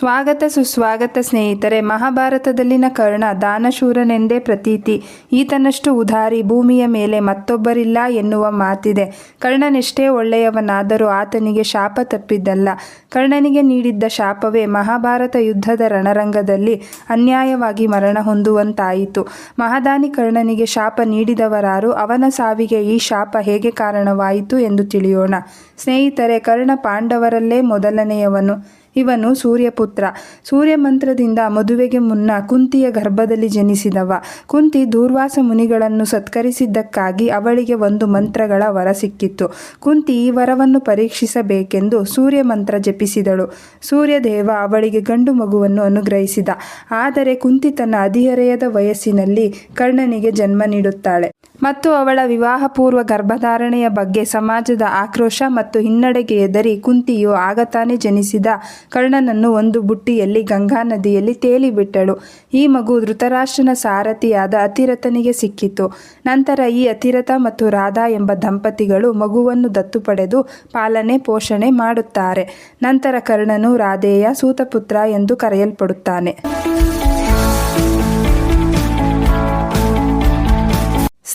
ಸ್ವಾಗತ ಸುಸ್ವಾಗತ ಸ್ನೇಹಿತರೆ, ಮಹಾಭಾರತದಲ್ಲಿನ ಕರ್ಣ ದಾನಶೂರನೆಂದೇ ಪ್ರತೀತಿ. ಈತನಷ್ಟು ಉದಾರಿ ಭೂಮಿಯ ಮೇಲೆ ಮತ್ತೊಬ್ಬರಿಲ್ಲ ಎನ್ನುವ ಮಾತಿದೆ. ಕರ್ಣನೆಷ್ಟೇ ಒಳ್ಳೆಯವನಾದರೂ ಆತನಿಗೆ ಶಾಪ ತಪ್ಪಿದ್ದಲ್ಲ. ಕರ್ಣನಿಗೆ ನೀಡಿದ್ದ ಶಾಪವೇ ಮಹಾಭಾರತ ಯುದ್ಧದ ರಣರಂಗದಲ್ಲಿ ಅನ್ಯಾಯವಾಗಿ ಮರಣ ಹೊಂದುವಂತಾಯಿತು. ಮಹಾದಾನಿ ಕರ್ಣನಿಗೆ ಶಾಪ ನೀಡಿದವರಾರು, ಅವನ ಸಾವಿಗೆ ಈ ಶಾಪ ಹೇಗೆ ಕಾರಣವಾಯಿತು ಎಂದು ತಿಳಿಯೋಣ. ಸ್ನೇಹಿತರೆ, ಕರ್ಣ ಪಾಂಡವರಲ್ಲೇ ಮೊದಲನೆಯವನು. ಇವನು ಸೂರ್ಯಪುತ್ರ. ಸೂರ್ಯ ಮಂತ್ರದಿಂದ ಮದುವೆಗೆ ಮುನ್ನ ಕುಂತಿಯ ಗರ್ಭದಲ್ಲಿ ಜನಿಸಿದವ. ಕುಂತಿ ದೂರ್ವಾಸ ಮುನಿಗಳನ್ನು ಸತ್ಕರಿಸಿದ್ದಕ್ಕಾಗಿ ಅವಳಿಗೆ ಒಂದು ಮಂತ್ರಗಳ ವರ ಸಿಕ್ಕಿತ್ತು. ಕುಂತಿ ಈ ವರವನ್ನು ಪರೀಕ್ಷಿಸಬೇಕೆಂದು ಸೂರ್ಯ ಮಂತ್ರ ಜಪಿಸಿದಳು. ಸೂರ್ಯದೇವ ಅವಳಿಗೆ ಗಂಡು ಮಗುವನ್ನು ಅನುಗ್ರಹಿಸಿದ. ಆದರೆ ಕುಂತಿ ತನ್ನ ಅಧಿಹರೆಯದ ವಯಸ್ಸಿನಲ್ಲಿ ಕರ್ಣನಿಗೆ ಜನ್ಮ ನೀಡುತ್ತಾಳೆ. ಮತ್ತು ಅವಳ ವಿವಾಹ ಪೂರ್ವ ಗರ್ಭಧಾರಣೆಯ ಬಗ್ಗೆ ಸಮಾಜದ ಆಕ್ರೋಶ ಮತ್ತು ಹಿನ್ನಡೆಗೆ ಎದರಿ ಕುಂತಿಯು ಆಗತಾನೆ ಜನಿಸಿದ ಕರ್ಣನನ್ನು ಒಂದು ಬುಟ್ಟಿಯಲ್ಲಿ ಗಂಗಾ ನದಿಯಲ್ಲಿ ತೇಲಿಬಿಟ್ಟಳು. ಈ ಮಗು ಧೃತರಾಷ್ಟ್ರನ ಸಾರಥಿಯಾದ ಅತಿರಥನಿಗೆ ಸಿಕ್ಕಿತು. ನಂತರ ಈ ಅತಿರಥ ಮತ್ತು ರಾಧಾ ಎಂಬ ದಂಪತಿಗಳು ಮಗುವನ್ನು ದತ್ತು ಪಡೆದು ಪಾಲನೆ, ಪೋಷಣೆ ಮಾಡುತ್ತಾರೆ. ನಂತರ ಕರ್ಣನು ರಾಧೆಯ ಸೂತಪುತ್ರ ಎಂದು ಕರೆಯಲ್ಪಡುತ್ತಾನೆ.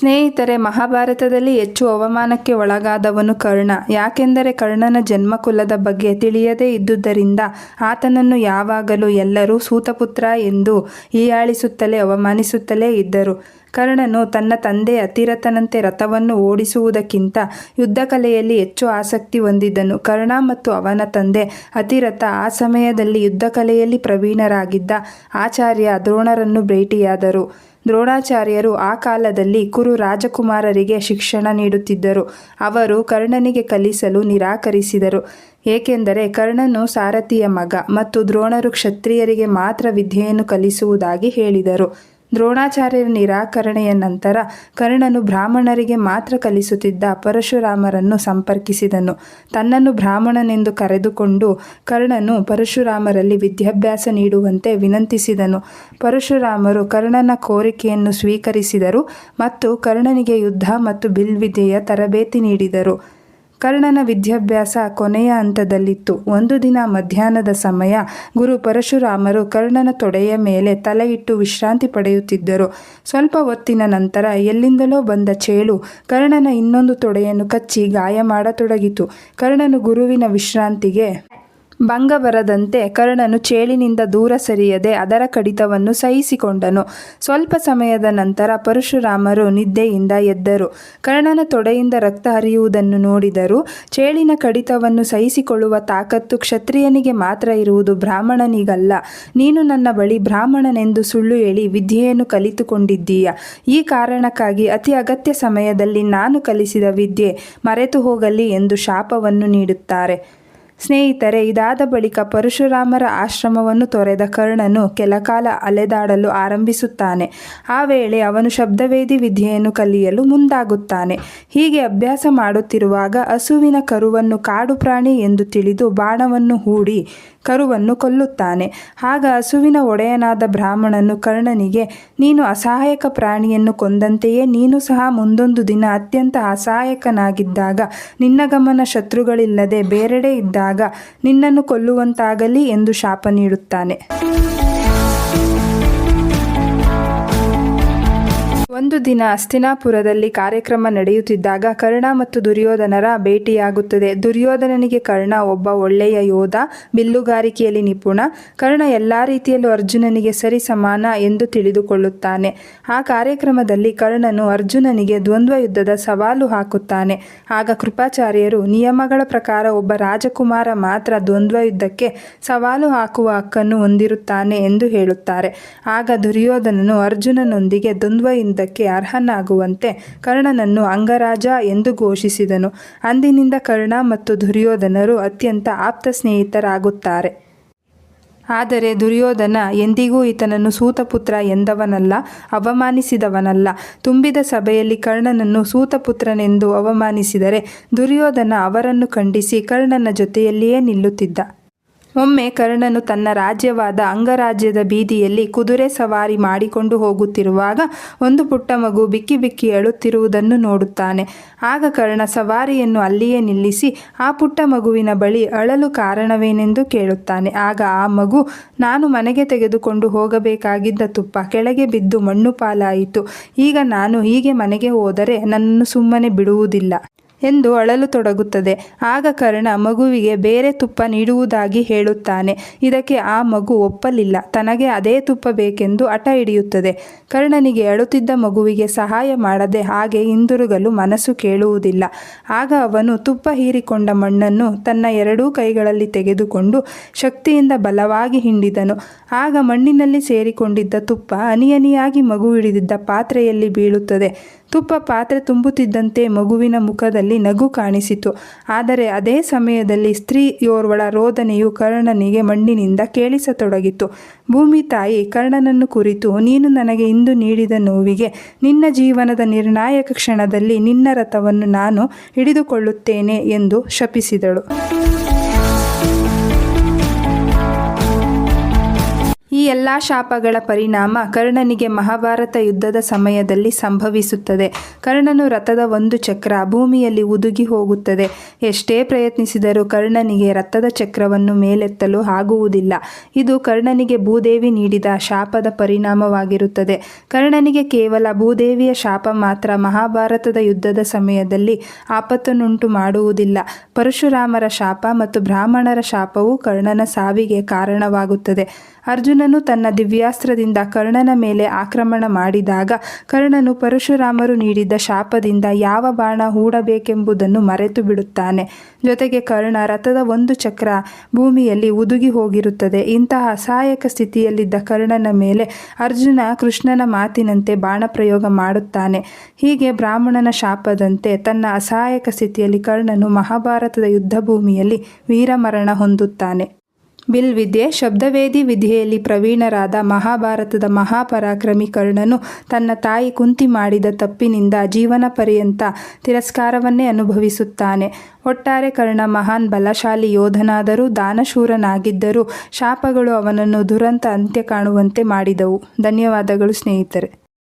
ಸ್ನೇಹಿತರೆ, ಮಹಾಭಾರತದಲ್ಲಿ ಹೆಚ್ಚು ಅವಮಾನಕ್ಕೆ ಒಳಗಾದವನು ಕರ್ಣ. ಯಾಕೆಂದರೆ ಕರ್ಣನ ಜನ್ಮಕುಲದ ಬಗ್ಗೆ ತಿಳಿಯದೇ ಇದ್ದುದರಿಂದ ಆತನನ್ನು ಯಾವಾಗಲೂ ಎಲ್ಲರೂ ಸೂತಪುತ್ರ ಎಂದು ಹೀಯಾಳಿಸುತ್ತಲೇ ಅವಮಾನಿಸುತ್ತಲೇ ಇದ್ದರು. ಕರ್ಣನು ತನ್ನ ತಂದೆ ಅತಿರಥನಂತೆ ರಥವನ್ನು ಓಡಿಸುವುದಕ್ಕಿಂತ ಯುದ್ಧ ಕಲೆಯಲ್ಲಿ ಹೆಚ್ಚು ಆಸಕ್ತಿ ಹೊಂದಿದ್ದನು. ಕರ್ಣ ಮತ್ತು ಅವನ ತಂದೆ ಅತಿರಥ ಆ ಸಮಯದಲ್ಲಿ ಯುದ್ಧ ಕಲೆಯಲ್ಲಿ ಪ್ರವೀಣರಾಗಿದ್ದ ಆಚಾರ್ಯ ದ್ರೋಣರನ್ನು ಭೇಟಿಯಾದರು. ದ್ರೋಣಾಚಾರ್ಯರು ಆ ಕಾಲದಲ್ಲಿ ಕುರು ರಾಜಕುಮಾರರಿಗೆ ಶಿಕ್ಷಣ ನೀಡುತ್ತಿದ್ದರು. ಅವರು ಕರ್ಣನಿಗೆ ಕಲಿಸಲು ನಿರಾಕರಿಸಿದರು. ಏಕೆಂದರೆ ಕರ್ಣನು ಸಾರಥಿಯ ಮಗ ಮತ್ತು ದ್ರೋಣರು ಕ್ಷತ್ರಿಯರಿಗೆ ಮಾತ್ರ ವಿದ್ಯೆಯನ್ನು ಕಲಿಸುವುದಾಗಿ ಹೇಳಿದರು. ದ್ರೋಣಾಚಾರ್ಯರ ನಿರಾಕರಣೆಯ ನಂತರ ಕರ್ಣನು ಬ್ರಾಹ್ಮಣರಿಗೆ ಮಾತ್ರ ಕಲಿಸುತ್ತಿದ್ದ ಪರಶುರಾಮರನ್ನು ಸಂಪರ್ಕಿಸಿದನು. ತನ್ನನ್ನು ಬ್ರಾಹ್ಮಣನೆಂದು ಕರೆದುಕೊಂಡು ಕರ್ಣನು ಪರಶುರಾಮರಲ್ಲಿ ವಿದ್ಯಾಭ್ಯಾಸ ನೀಡುವಂತೆ ವಿನಂತಿಸಿದನು. ಪರಶುರಾಮರು ಕರ್ಣನ ಕೋರಿಕೆಯನ್ನು ಸ್ವೀಕರಿಸಿದರು ಮತ್ತು ಕರ್ಣನಿಗೆ ಯುದ್ಧ ಮತ್ತು ಬಿಲ್ವಿದ್ಯೆಯ ತರಬೇತಿ ನೀಡಿದರು. ಕರ್ಣನ ವಿದ್ಯಾಭ್ಯಾಸ ಕೊನೆಯ ಹಂತದಲ್ಲಿತ್ತು. ಒಂದು ದಿನ ಮಧ್ಯಾಹ್ನದ ಸಮಯ ಗುರು ಪರಶುರಾಮರು ಕರ್ಣನ ತೊಡೆಯ ಮೇಲೆ ತಲೆಯಿಟ್ಟು ವಿಶ್ರಾಂತಿ ಪಡೆಯುತ್ತಿದ್ದರು. ಸ್ವಲ್ಪ ಹೊತ್ತಿನ ನಂತರ ಎಲ್ಲಿಂದಲೋ ಬಂದ ಚೇಳು ಕರ್ಣನ ಇನ್ನೊಂದು ತೊಡೆಯನ್ನು ಕಚ್ಚಿ ಗಾಯ ಮಾಡತೊಡಗಿತು. ಕರ್ಣನು ಗುರುವಿನ ವಿಶ್ರಾಂತಿಗೆ ಭಂಗ ಬರದಂತೆ ಕರ್ಣನು ಚೇಳಿನಿಂದ ದೂರ ಸರಿಯದೆ ಅದರ ಕಡಿತವನ್ನು ಸಹಿಸಿಕೊಂಡನು. ಸ್ವಲ್ಪ ಸಮಯದ ನಂತರ ಪರಶುರಾಮರು ನಿದ್ದೆಯಿಂದ ಎದ್ದರು. ಕರ್ಣನ ತೊಡೆಯಿಂದ ರಕ್ತ ಹರಿಯುವುದನ್ನು ನೋಡಿದರು ಚೇಳಿನ ಕಡಿತವನ್ನು ಸಹಿಸಿಕೊಳ್ಳುವ ತಾಕತ್ತು ಕ್ಷತ್ರಿಯನಿಗೆ ಮಾತ್ರ ಇರುವುದು ಬ್ರಾಹ್ಮಣನಿಗಲ್ಲ. ನೀನು ನನ್ನ ಬಳಿ ಬ್ರಾಹ್ಮಣನೆಂದು ಸುಳ್ಳು ಹೇಳಿ ವಿದ್ಯೆಯನ್ನು ಕಲಿತುಕೊಂಡಿದ್ದೀಯ? ಈ ಕಾರಣಕ್ಕಾಗಿ ಅತಿ ಅಗತ್ಯ ಸಮಯದಲ್ಲಿ ನಾನು ಕಲಿಸಿದ ವಿದ್ಯೆ ಮರೆತು ಹೋಗಲಿ ಎಂದು ಶಾಪವನ್ನು ನೀಡುತ್ತಾರೆ. ಸ್ನೇಹಿತರೆ, ಇದಾದ ಬಳಿಕ ಪರಶುರಾಮರ ಆಶ್ರಮವನ್ನು ತೊರೆದ ಕರ್ಣನು ಕೆಲಕಾಲ ಅಲೆದಾಡಲು ಆರಂಭಿಸುತ್ತಾನೆ. ಆ ವೇಳೆ ಅವನು ಶಬ್ದವೇದಿ ವಿದ್ಯೆಯನ್ನು ಕಲಿಯಲು ಮುಂದಾಗುತ್ತಾನೆ. ಹೀಗೆ ಅಭ್ಯಾಸ ಮಾಡುತ್ತಿರುವಾಗ ಹಸುವಿನ ಕರುವನ್ನು ಕಾಡು ಪ್ರಾಣಿ ಎಂದು ತಿಳಿದು ಬಾಣವನ್ನು ಹೂಡಿ ಕರುವನ್ನು ಕೊಲ್ಲುತ್ತಾನೆ. ಆಗ ಹಸುವಿನ ಒಡೆಯನಾದ ಬ್ರಾಹ್ಮಣನು ಕರ್ಣನಿಗೆ, ನೀನು ಅಸಹಾಯಕ ಪ್ರಾಣಿಯನ್ನು ಕೊಂದಂತೆಯೇ ನೀನು ಸಹ ಮುಂದೊಂದು ದಿನ ಅತ್ಯಂತ ಅಸಹಾಯಕನಾಗಿದ್ದಾಗ ನಿನ್ನ ಗಮನ ಶತ್ರುಗಳಿಲ್ಲದೆ ಬೇರೆಡೆ ಇದ್ದಾಗ ನಿನ್ನನ್ನು ಕೊಲ್ಲುವಂತಾಗಲಿ ಎಂದು ಶಾಪ ನೀಡುತ್ತಾನೆ. ಒಂದು ದಿನ ಅಸ್ತಿನಾಪುರದಲ್ಲಿ ಕಾರ್ಯಕ್ರಮ ನಡೆಯುತ್ತಿದ್ದಾಗ ಕರ್ಣ ಮತ್ತು ದುರ್ಯೋಧನರ ಭೇಟಿಯಾಗುತ್ತದೆ. ದುರ್ಯೋಧನನಿಗೆ ಕರ್ಣ ಒಬ್ಬ ಒಳ್ಳೆಯ ಯೋಧ, ಬಿಲ್ಲುಗಾರಿಕೆಯಲ್ಲಿ ನಿಪುಣ. ಕರ್ಣ ಎಲ್ಲ ರೀತಿಯಲ್ಲೂ ಅರ್ಜುನನಿಗೆ ಸರಿ ಸಮಾನ ಎಂದು ತಿಳಿದುಕೊಳ್ಳುತ್ತಾನೆ. ಆ ಕಾರ್ಯಕ್ರಮದಲ್ಲಿ ಕರ್ಣನು ಅರ್ಜುನನಿಗೆ ದ್ವಂದ್ವ ಯುದ್ಧದ ಸವಾಲು ಹಾಕುತ್ತಾನೆ. ಆಗ ಕೃಪಾಚಾರ್ಯರು, ನಿಯಮಗಳ ಪ್ರಕಾರ ಒಬ್ಬ ರಾಜಕುಮಾರ ಮಾತ್ರ ದ್ವಂದ್ವ ಯುದ್ಧಕ್ಕೆ ಸವಾಲು ಹಾಕುವ ಹಕ್ಕನ್ನು ಹೊಂದಿರುತ್ತಾನೆ ಎಂದು ಹೇಳುತ್ತಾರೆ. ಆಗ ದುರ್ಯೋಧನನು ಅರ್ಜುನನೊಂದಿಗೆ ದ್ವಂದ್ವ ಯುದ್ಧಕ್ಕೆ ಅರ್ಹನಾಗುವಂತೆ ಕರ್ಣನನ್ನು ಅಂಗರಾಜ ಎಂದು ಘೋಷಿಸಿದನು. ಅಂದಿನಿಂದ ಕರ್ಣ ಮತ್ತು ದುರ್ಯೋಧನರು ಅತ್ಯಂತ ಆಪ್ತ ಸ್ನೇಹಿತರಾಗುತ್ತಾರೆ. ಆದರೆ ದುರ್ಯೋಧನ ಎಂದಿಗೂ ಈತನನ್ನು ಸೂತಪುತ್ರ ಎಂದವನಲ್ಲ, ಅವಮಾನಿಸಿದವನಲ್ಲ. ತುಂಬಿದ ಸಭೆಯಲ್ಲಿ ಕರ್ಣನನ್ನು ಸೂತಪುತ್ರನೆಂದು ಅವಮಾನಿಸಿದರೆ ದುರ್ಯೋಧನ ಅವರನ್ನು ಖಂಡಿಸಿ ಕರ್ಣನ ಜೊತೆಯಲ್ಲಿಯೇ ನಿಲ್ಲುತ್ತಿದ್ದ. ಒಮ್ಮೆ ಕರ್ಣನು ತನ್ನ ರಾಜ್ಯವಾದ ಅಂಗರಾಜ್ಯದ ಬೀದಿಯಲ್ಲಿ ಕುದುರೆ ಸವಾರಿ ಮಾಡಿಕೊಂಡು ಹೋಗುತ್ತಿರುವಾಗ ಒಂದು ಪುಟ್ಟ ಮಗು ಬಿಕ್ಕಿ ಬಿಕ್ಕಿ ಅಳುತ್ತಿರುವುದನ್ನು ನೋಡುತ್ತಾನೆ. ಆಗ ಕರ್ಣ ಸವಾರಿಯನ್ನು ಅಲ್ಲಿಯೇ ನಿಲ್ಲಿಸಿ ಆ ಪುಟ್ಟ ಮಗುವಿನ ಬಳಿ ಅಳಲು ಕಾರಣವೇನೆಂದು ಕೇಳುತ್ತಾನೆ. ಆಗ ಆ ಮಗು, ನಾನು ಮನೆಗೆ ತೆಗೆದುಕೊಂಡು ಹೋಗಬೇಕಾಗಿದ್ದ ತುಪ್ಪ ಕೆಳಗೆ ಬಿದ್ದು ಮಣ್ಣು ಪಾಲಾಯಿತು. ಈಗ ನಾನು ಹೀಗೆ ಮನೆಗೆ ಹೋದರೆ ನನ್ನನ್ನು ಸುಮ್ಮನೆ ಬಿಡುವುದಿಲ್ಲ. ಎಂದು ಅಳಲು ತೊಡಗುತ್ತದೆ. ಆಗ ಕರ್ಣ ಮಗುವಿಗೆ ಬೇರೆ ತುಪ್ಪ ನೀಡುವುದಾಗಿ ಹೇಳುತ್ತಾನೆ. ಇದಕ್ಕೆ ಆ ಮಗು ಒಪ್ಪಲಿಲ್ಲ. ತನಗೆ ಅದೇ ತುಪ್ಪ ಬೇಕೆಂದು ಅಟ ಹಿಡಿಯುತ್ತದೆ. ಕರ್ಣನಿಗೆ ಅಳುತ್ತಿದ್ದ ಮಗುವಿಗೆ ಸಹಾಯ ಮಾಡದೆ ಹಾಗೆ ಹಿಂದಿರುಗಲು ಮನಸ್ಸು ಕೇಳುವುದಿಲ್ಲ. ಆಗ ಅವನು ತುಪ್ಪ ಹೀರಿಕೊಂಡ ಮಣ್ಣನ್ನು ತನ್ನ ಎರಡೂ ಕೈಗಳಲ್ಲಿ ತೆಗೆದುಕೊಂಡು ಶಕ್ತಿಯಿಂದ ಬಲವಾಗಿ ಹಿಂಡಿದನು. ಆಗ ಮಣ್ಣಿನಲ್ಲಿ ಸೇರಿಕೊಂಡಿದ್ದ ತುಪ್ಪ ಅನಿಯನಿಯಾಗಿ ಮಗು ಹಿಡಿದಿದ್ದ ಪಾತ್ರೆಯಲ್ಲಿ ಬೀಳುತ್ತದೆ. ತುಪ್ಪ ಪಾತ್ರೆ ತುಂಬುತ್ತಿದ್ದಂತೆ ಮಗುವಿನ ಮುಖದಲ್ಲಿ ನಗು ಕಾಣಿಸಿತು. ಆದರೆ ಅದೇ ಸಮಯದಲ್ಲಿ ಸ್ತ್ರೀಯೋರ್ವಳ ರೋದನೆಯು ಕರ್ಣನಿಗೆ ಮಣ್ಣಿನಿಂದ ಕೇಳಿಸತೊಡಗಿತು. ಭೂಮಿ ತಾಯಿ, ಕರ್ಣನನ್ನು ಕುರಿತು, ನೀನು ನನಗೆ ಇಂದು ನೀಡಿದ ನೋವಿಗೆ, ನಿನ್ನ ಜೀವನದ ನಿರ್ಣಾಯಕ ಕ್ಷಣದಲ್ಲಿ ನಿನ್ನ ರಥವನ್ನು ನಾನು ಹಿಡಿದುಕೊಳ್ಳುತ್ತೇನೆ ಎಂದು ಶಪಿಸಿದಳು. ಎಲ್ಲ ಶಾಪಗಳ ಪರಿಣಾಮ ಕರ್ಣನಿಗೆ ಮಹಾಭಾರತ ಯುದ್ಧದ ಸಮಯದಲ್ಲಿ ಸಂಭವಿಸುತ್ತದೆ. ಕರ್ಣನು ರಥದ ಒಂದು ಚಕ್ರ ಭೂಮಿಯಲ್ಲಿ ಉದುಗಿ ಹೋಗುತ್ತದೆ. ಎಷ್ಟೇ ಪ್ರಯತ್ನಿಸಿದರೂ ಕರ್ಣನಿಗೆ ರಥದ ಚಕ್ರವನ್ನು ಮೇಲೆತ್ತಲು ಆಗುವುದಿಲ್ಲ. ಇದು ಕರ್ಣನಿಗೆ ಭೂದೇವಿ ನೀಡಿದ ಶಾಪದ ಪರಿಣಾಮವಾಗಿರುತ್ತದೆ. ಕರ್ಣನಿಗೆ ಕೇವಲ ಭೂದೇವಿಯ ಶಾಪ ಮಾತ್ರ ಮಹಾಭಾರತದ ಯುದ್ಧದ ಸಮಯದಲ್ಲಿ ಆಪತ್ತನ್ನುಂಟು ಮಾಡುವುದಿಲ್ಲ. ಪರಶುರಾಮರ ಶಾಪ ಮತ್ತು ಬ್ರಾಹ್ಮಣರ ಶಾಪವು ಕರ್ಣನ ಸಾವಿಗೆ ಕಾರಣವಾಗುತ್ತದೆ. ಅರ್ಜುನನು ತನ್ನ ದಿವ್ಯಾಸ್ತ್ರದಿಂದ ಕರ್ಣನ ಮೇಲೆ ಆಕ್ರಮಣ ಮಾಡಿದಾಗ ಕರ್ಣನು ಪರಶುರಾಮರು ನೀಡಿದ್ದ ಶಾಪದಿಂದ ಯಾವ ಬಾಣ ಹೂಡಬೇಕೆಂಬುದನ್ನು ಮರೆತು ಬಿಡುತ್ತಾನೆ. ಜೊತೆಗೆ ಕರ್ಣ ರಥದ ಒಂದು ಚಕ್ರ ಭೂಮಿಯಲ್ಲಿ ಉದುಗಿ ಹೋಗಿರುತ್ತದೆ. ಇಂತಹ ಅಸಹಾಯಕ ಸ್ಥಿತಿಯಲ್ಲಿದ್ದ ಕರ್ಣನ ಮೇಲೆ ಅರ್ಜುನ ಕೃಷ್ಣನ ಮಾತಿನಂತೆ ಬಾಣ ಪ್ರಯೋಗ ಮಾಡುತ್ತಾನೆ. ಹೀಗೆ ಬ್ರಾಹ್ಮಣನ ಶಾಪದಂತೆ ತನ್ನ ಅಸಹಾಯಕ ಸ್ಥಿತಿಯಲ್ಲಿ ಕರ್ಣನು ಮಹಾಭಾರತದ ಯುದ್ಧ ಭೂಮಿಯಲ್ಲಿ ವೀರಮರಣ ಹೊಂದುತ್ತಾನೆ. ಬಿಲ್ ವಿದ್ಯೆ, ಶಬ್ದವೇದಿ ವಿದ್ಯೆಯಲ್ಲಿ ಪ್ರವೀಣರಾದ ಮಹಾಭಾರತದ ಮಹಾಪರಾಕ್ರಮಿ ಕರ್ಣನು ತನ್ನ ತಾಯಿ ಕುಂತಿ ಮಾಡಿದ ತಪ್ಪಿನಿಂದ ಜೀವನ ಪರ್ಯಂತ ತಿರಸ್ಕಾರವನ್ನೇ ಅನುಭವಿಸುತ್ತಾನೆ. ಒಟ್ಟಾರೆ ಕರ್ಣ ಮಹಾನ್ ಬಲಶಾಲಿ ಯೋಧನಾದರೂ ದಾನಶೂರನಾಗಿದ್ದರೂ ಶಾಪಗಳು ಅವನನ್ನು ದುರಂತ ಅಂತ್ಯ ಕಾಣುವಂತೆ ಮಾಡಿದವು. ಧನ್ಯವಾದಗಳು ಸ್ನೇಹಿತರೆ.